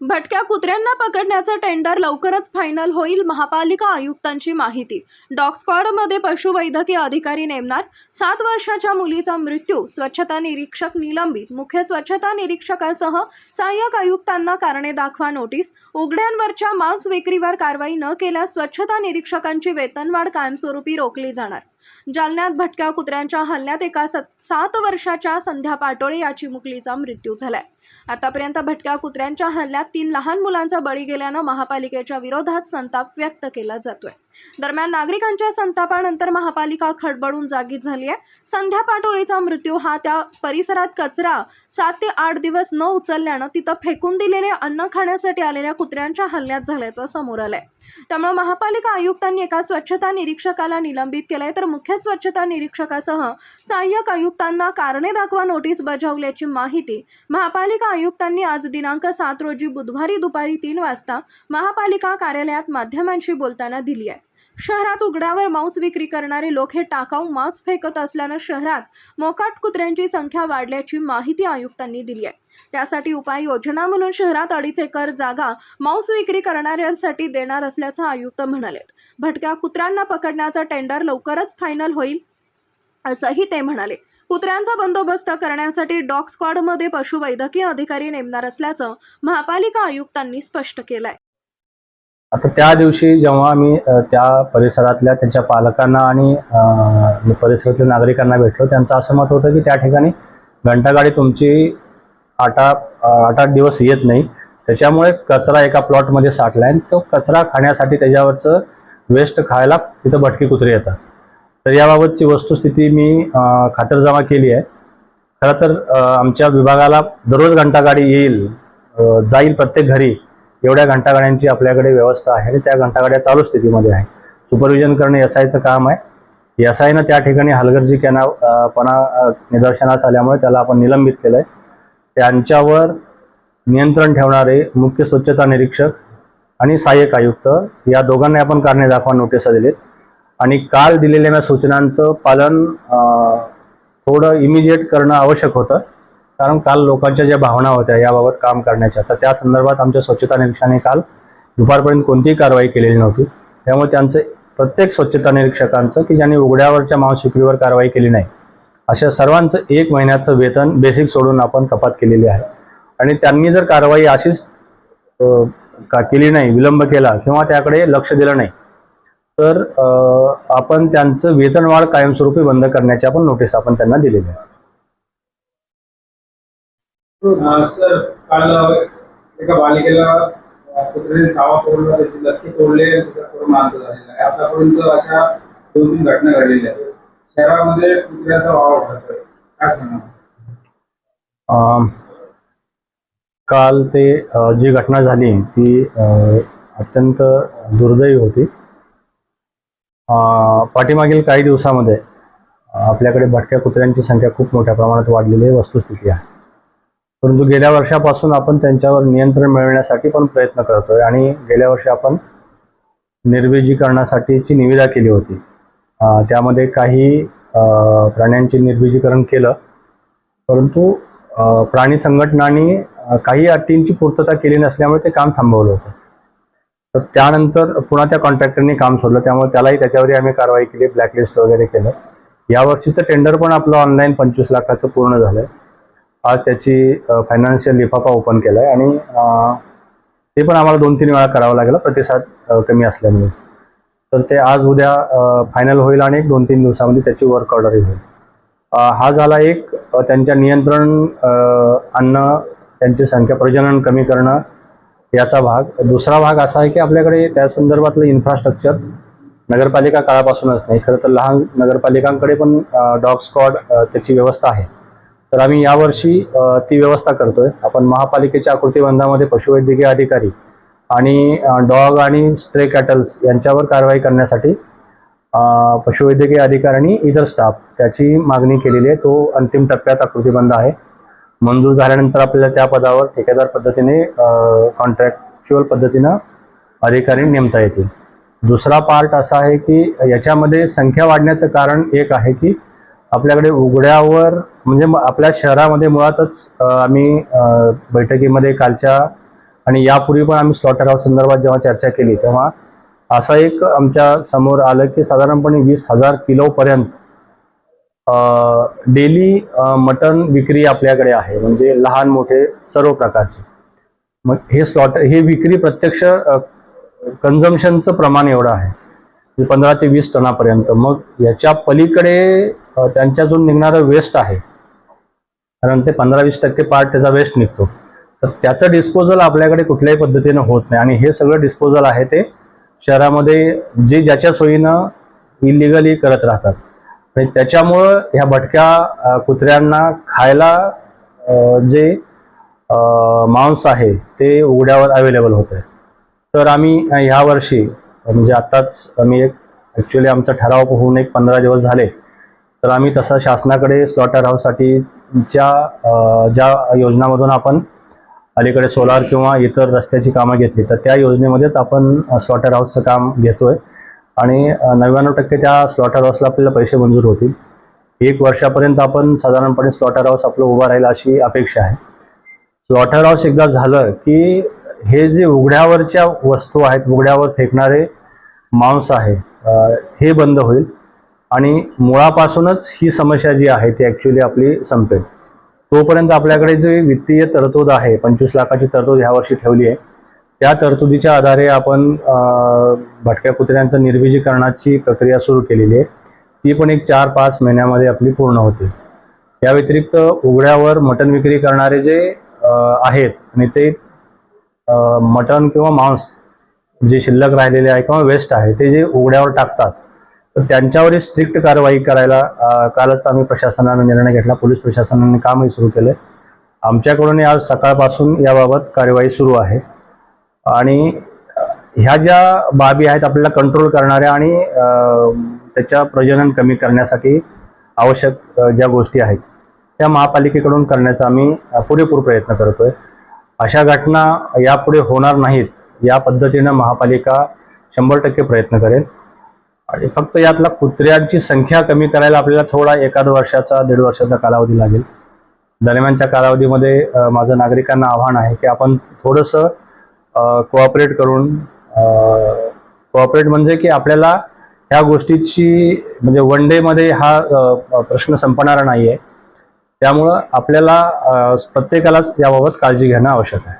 भटक्या कुत्र्यांना पकडण्याचं टेंडर लवकरच फायनल होईल महापालिका आयुक्तांची माहिती. डॉग स्क्वॉडमध्ये पशुवैद्यकीय अधिकारी नेमणार. सात वर्षाच्या मुलीचा मृत्यू. स्वच्छता निरीक्षक निलंबित. मुख्य स्वच्छता निरीक्षकासह सहाय्यक आयुक्तांना कारणे दाखवा नोटीस. उघड्यांवरच्या मांस विक्रीवर कारवाई न केल्यास स्वच्छता निरीक्षकांची वेतनवाढ कायमस्वरूपी रोखली जाणार. जालन्यात भटक्या कुत्र्यांच्या हल्ल्यात एका सत सात वर्षाच्या संध्या पाटोळे या चिमुकलीचा मृत्यू झालाय. आतापर्यंत भटक्या कुत्र्यांच्या हल्ल्यात तीन लहान मुलांचा बळी गेल्यानं महापालिकेच्या विरोधात संताप व्यक्त केला जातोय. दरम्यान नागरिकांच्या संतापानंतर महापालिका खडबडून जागी झाली आहे संध्या पाटोळीचा मृत्यू हा त्या परिसरात कचरा सात ते आठ दिवस न उचलल्यानं तिथं फेकून दिलेले अन्न खाण्यासाठी आलेल्या कुत्र्यांच्या हल्ल्यात झाल्याचं समोर आलंय. त्यामुळे महापालिका आयुक्तांनी एका स्वच्छता निरीक्षकाला निलंबित केलंय. तर मुख्य स्वच्छता निरीक्षकासह सहाय्यक आयुक्तांना कारणे दाखवा नोटीस बजावल्याची माहिती महापालिका आयुक्तांनी आज दिनांक सात रोजी बुधवारी दुपारी तीन वाजता महापालिका कार्यालयात माध्यमांशी बोलताना दिली आहे. शहरात उघड्यावर मांस विक्री करणारे लोक हे टाकाऊ मांस फेकत असल्यानं शहरात मोकाट कुत्र्यांची संख्या वाढल्याची माहिती आयुक्तांनी दिली आहे. त्यासाठी उपाययोजना म्हणून शहरात अडीच एकर जागा मांस विक्री करणाऱ्यांसाठी देणार असल्याचं आयुक्त म्हणालेत भटक्या कुत्र्यांना पकडण्याचं टेंडर लवकरच फायनल होईल असंही ते म्हणाले. कुत्र्यांचा बंदोबस्त करण्यासाठी डॉग स्क्वॉडमध्ये पशुवैद्यकीय अधिकारी नेमणार असल्याचं महापालिका आयुक्तांनी स्पष्ट केलंय. आता त्या दिवशी जेव्हा आम्ही त्या परिसरातल्या त्यांच्या पालकांना आणि परिसरातल्या नागरिकांना भेटलो त्यांचं असं मत होतं की त्या ठिकाणी घंटागाडी तुमची आठ आठ आठ दिवस येत नाही. त्याच्यामुळे कचरा एका प्लॉटमध्ये साठला आहे आणि तो कचरा खाण्यासाठी त्याच्यावरचं वेस्ट खायला तिथं भटकी कुत्री येतात. तर याबाबतची वस्तुस्थिती मी खातरजमा केली आहे. खरं तर आमच्या विभागाला दररोज घंटागाडी येईल जाईल प्रत्येक घरी एवढ्या घंटागाड्यांची आपल्याकडे व्यवस्था आहे आणि त्या घंटागाड्या चालू स्थितीमध्ये आहे. सुपरविजन करणे एस आयचं काम आहे. एस आयनं त्या ठिकाणी हलगर्जी केनापणा पणा निदर्शनास आल्यामुळे त्याला आपण निलंबित केलं आहे त्यांच्यावर नियंत्रण ठेवणारे मुख्य स्वच्छता निरीक्षक आणि सहाय्यक आयुक्त या दोघांना आपण कारणे दाखवा नोटिसा दिलेत. आणि काल दिलेल्या या सूचनांचं पालन थोडं इमिजिएट करणं आवश्यक होतं. कारण काल लोकांच्या ज्या भावना होत्या याबाबत काम करण्याच्या तर त्या संदर्भात आमच्या स्वच्छता निरीक्षकाने काल दुपारपर्यंत कोणतीही कारवाई केलेली नव्हती. त्यामुळे त्यांचं प्रत्येक स्वच्छता निरीक्षकांचं की ज्यांनी उघड्यावरच्या मांसविक्रीवर कारवाई केली नाही अशा सर्वांचं एक महिन्याचं वेतन बेसिक सोडून आपण कपात केलेली आहे. आणि त्यांनी जर कारवाई अशीच का केली नाही विलंब केला किंवा त्याकडे लक्ष दिलं नाही तर आपण त्यांचं वेतनवाढ कायमस्वरूपी बंद करण्याची आपण नोटीस आपण त्यांना दिलेली आहे सर काल एका बालिकेला तोडले आहे. आतापर्यंत अशा दोन तीन घटना घडलेल्या आहेत. शहरामध्ये कुत्र्याचा होता. काय सांगा काल ते जी घटना झाली ती अत्यंत दुर्दैवी होती. पाठीमागील काही दिवसामध्ये आपल्याकडे भटक्या कुत्र्यांची संख्या खूप मोठ्या प्रमाणात वाढलेली आहे वस्तुस्थिती आहे. परंतु गेल्या वर्षापासून आपण त्यांच्यावर नियंत्रण मिळवण्यासाठी पण प्रयत्न करतोय आणि गेल्या वर्षी आपण निर्बीजीकरणासाठीची निविदा केली होती. त्यामध्ये काही प्राण्यांचे निर्बीजीकरण केलं. परंतु प्राणी संघटनांनी काही अटींची पूर्तता केली नसल्यामुळे ते काम थांबवलं होतं. तर त्यानंतर पुन्हा त्या कॉन्ट्रॅक्टरनी काम सोडलं. त्यामुळे त्यालाही त्याच्यावरही आम्ही कारवाई केली ब्लॅकलिस्ट वगैरे केलं. यावर्षीचं टेंडर पण आपलं ऑनलाईन पंचवीस लाखाचं पूर्ण झालं आहे आज त्याची फायनान्शियल लिफाफा ओपन केला आहे आणि ते पण आम्हाला दोन तीन वेळा करावं लागलं. प्रतिसाद कमी असल्यामुळे. तर ते आज उद्या फायनल होईल आणि एक दोन तीन दिवसामध्ये त्याची वर्क ऑर्डरही होईल. हा झाला एक त्यांच्या नियंत्रण आणणं त्यांची संख्या प्रजनन कमी करणं याचा भाग. दुसरा भाग असा आहे की आपल्याकडे त्या संदर्भातलं इन्फ्रास्ट्रक्चर नगरपालिका काळापासूनच नाही. खरं तर लहान नगरपालिकांकडे पण डॉग स्कॉड त्याची व्यवस्था आहे. तर आम्ही यावर्षी ती व्यवस्था करतोय. आपण महापालिकेच्या आकृतीबंधामध्ये पशुवैद्यकीय अधिकारी आणि डॉग आणि स्ट्रे कॅटल्स यांच्यावर कारवाई करण्यासाठी पशुवैद्यकीय अधिकारी आणि इतर स्टाफ त्याची मागणी केलेली आहे. तो अंतिम टप्प्यात आकृतीबंध आहे. मंजूर झाल्यानंतर आपल्याला त्या पदावर ठेकेदार पद्धतीने कॉन्ट्रॅक्च्युअल पद्धतीनं अधिकारी नेमता येतील. दुसरा पार्ट असा आहे की याच्यामध्ये संख्या वाढण्याचं कारण एक आहे की आपल्याकडे उघड्यावर म्हणजे आपल्या शहरामध्ये मुळातच आम्ही बैठकीमध्ये कालच्या आणि यापूर्वी पण आम्ही स्लॉटर हाऊस संदर्भात जेव्हा चर्चा केली तेव्हा असं एक आमच्यासमोर आलं की साधारणपणे वीस हजार किलोपर्यंत डेली मटन विक्री आपल्याकडे आहे. म्हणजे लहान मोठे सर्व प्रकारचे. मग हे स्लॉट हे विक्री प्रत्यक्ष कन्झम्शनचं प्रमाण एवढं आहे. पंधरा ते वीस टनापर्यंत. मग याच्या पलीकडे त्यांच्या त्यांच्यातून निघणारं वेस्ट आहे. कारण ते पंधरा वीस टक्के पार्ट त्याचा वेस्ट निघतो. तर त्याचं डिस्पोजल आपल्याकडे कुठल्याही पद्धतीनं होत नाही. आणि हे सगळं डिस्पोजल आहे ते शहरामध्ये जे ज्याच्या सोयीनं इलिगली करत राहतात. आणि त्याच्यामुळं ह्या भटक्या कुत्र्यांना खायला जे मांस आहे ते उघड्यावर अवेलेबल होत आहे तर आम्ही ह्या वर्षी म्हणजे आत्ताच आम्ही एक ॲक्च्युली आमचा ठराव होऊन एक पंधरा दिवस झाले तर आम्ही तसा शासनाकडे स्लॉटर हाऊससाठीच्या ज्या योजनामधून आपण अलीकडे सोलार किंवा इतर रस्त्याची कामं घेतली तर त्या योजनेमध्येच आपण स्लॉटर हाऊसचं काम घेतोय. आणि नव्याण्णव टक्के त्या स्लॉटर हाऊसला आपल्याला पैसे मंजूर होतील. एक वर्षापर्यंत आपण साधारणपणे स्लॉटर हाऊस आपलं उभं राहील अशी अपेक्षा आहे. स्लॉटर हाऊस एकदा झालं की हे जे उघड्यावरच्या वस्तू आहेत उघड्यावर फेकणारे मांस आहे हे बंद होईल. आणि मुळापासूनच ही समस्या जी आहे ती ॲक्च्युली आपली संपेल. तोपर्यंत आपल्याकडे जे वित्तीय तरतूद आहे पंचवीस लाखाची तरतूद ह्या वर्षी ठेवली आहे त्या तरतुदीच्या आधारे आपण भटक्या कुत्र्यांचं निर्विजीकरणाची प्रक्रिया सुरू केलेली आहे. ती पण एक चार पाच महिन्यामध्ये आपली पूर्ण होते. या व्यतिरिक्त उघड्यावर मटण विक्री करणारे जे आहेत आणि ते मटण किंवा मांस जे शिल्लक राहिलेले आहे किंवा वेस्ट आहे ते जे उघड्यावर टाकतात तर त्यांच्यावरही स्ट्रिक्ट कारवाई करायला कालच आम्ही प्रशासनाने निर्णय घेतला पोलीस प्रशासनाने कामही सुरू केलं. आमच्याकडून आज सकाळपासून याबाबत कार्यवाही सुरू आहे. आणि ह्या ज्या बाबी आहेत आपल्याला कंट्रोल करणाऱ्या आणि त्याच्या प्रजनन कमी करण्यासाठी आवश्यक ज्या गोष्टी आहेत त्या महापालिकेकडून करण्याचा आम्ही पुरेपूर प्रयत्न करतोय. अशा घटना यापुढे होणार नाहीत या पद्धतीनं महापालिका शंभर टक्के प्रयत्न करेल. आणि फक्त यातला कुत्र्यांची संख्या कमी करायला आपल्याला थोडा एखाद वर्षाचा दीड वर्षाचा कालावधी लागेल. दरम्यानच्या कालावधीमध्ये माझं नागरिकांना आव्हान आहे की आपण थोडंसं कोऑपरेट करून कोऑपरेट म्हणजे की आपल्याला ह्या गोष्टीची म्हणजे वन डेमध्ये हा प्रश्न संपणारा नाही आहे त्यामुळं आपल्याला प्रत्येकालाच याबाबत काळजी घेणं आवश्यक आहे.